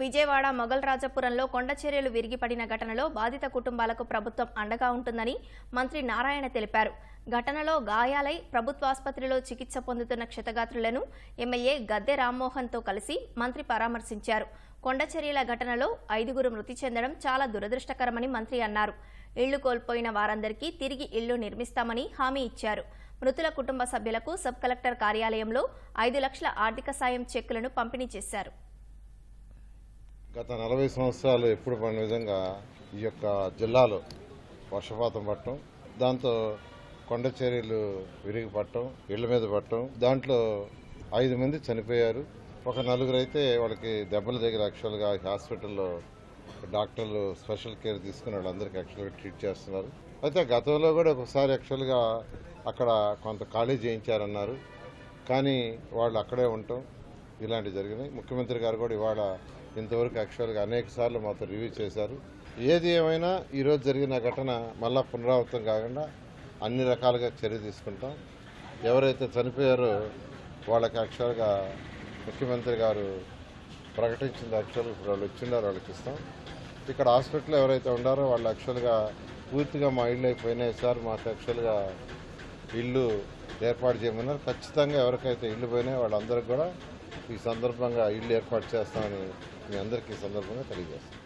విజయవాడ మొగల్ రాజపురంలో కొండ చర్యలు విరిగిపడిన ఘటనలో బాధిత కుటుంబాలకు ప్రభుత్వం అండగా ఉంటుందని మంత్రి నారాయణ తెలిపారు. ఘటనలో గాయాలై ప్రభుత్వాసుపత్రిలో చికిత్స పొందుతున్న క్షతగాత్రులను ఎమ్మెల్యే గద్దె రామ్మోహన్తో కలిసి మంత్రి పరామర్శించారు. కొండ చర్యల ఘటనలో ఐదుగురు మృతి చెందడం చాలా దురదృష్టకరమని మంత్రి అన్నారు. ఇళ్ళు కోల్పోయిన వారందరికీ తిరిగి ఇళ్ళు నిర్మిస్తామని హామీ ఇచ్చారు. మృతుల కుటుంబ సభ్యులకు సబ్ కలెక్టర్ కార్యాలయంలో ఐదు లక్షల ఆర్థిక సాయం చెక్కులను పంపిణీ చేశారు. గత నలభై సంవత్సరాలు ఎప్పుడు పడిన విధంగా ఈ యొక్క జిల్లాలో వర్షపాతం పట్టడం దాంతో కొండ చర్యలు విరిగి పట్టడం ఇళ్ళ మీద పట్టడం దాంట్లో ఐదు మంది చనిపోయారు. ఒక నలుగురు అయితే వాళ్ళకి దెబ్బల దగ్గర యాక్చువల్గా హాస్పిటల్లో డాక్టర్లు స్పెషల్ కేర్ తీసుకుని వాళ్ళందరికీ యాక్చువల్గా ట్రీట్ చేస్తున్నారు. అయితే గతంలో కూడా ఒకసారి యాక్చువల్గా అక్కడ కొంత ఖాళీ చేయించారన్నారు. కానీ వాళ్ళు అక్కడే ఉండటం ఇలాంటివి జరిగినాయి. ముఖ్యమంత్రి గారు కూడా ఇవాళ ఇంతవరకు యాక్చువల్గా అనేక సార్లు మాతో రివ్యూ చేశారు. ఏది ఏమైనా ఈరోజు జరిగిన ఘటన మళ్ళా పునరావృతం కాకుండా అన్ని రకాలుగా చర్య తీసుకుంటాం. ఎవరైతే చనిపోయారో వాళ్ళకి యాక్చువల్గా ముఖ్యమంత్రి గారు ప్రకటించింది యాక్చువల్గా ఇప్పుడు వాళ్ళు వచ్చిండారు వాళ్ళకి ఇస్తాం ఇక్కడ హాస్పిటల్లో ఎవరైతే ఉండారో వాళ్ళు యాక్చువల్గా పూర్తిగా మా ఇల్లు అయిపోయినాయి సార్. మాకు యాక్చువల్గా ఇల్లు ఏర్పాటు చేయమన్నారు. ఖచ్చితంగా ఎవరికైతే ఇల్లు పోయినాయి వాళ్ళందరికీ కూడా ఈ సందర్భంగా ఇల్లు ఏర్పాటు చేస్తామని మీ అందరికీ ఈ సందర్భంగా తెలియజేస్తాం.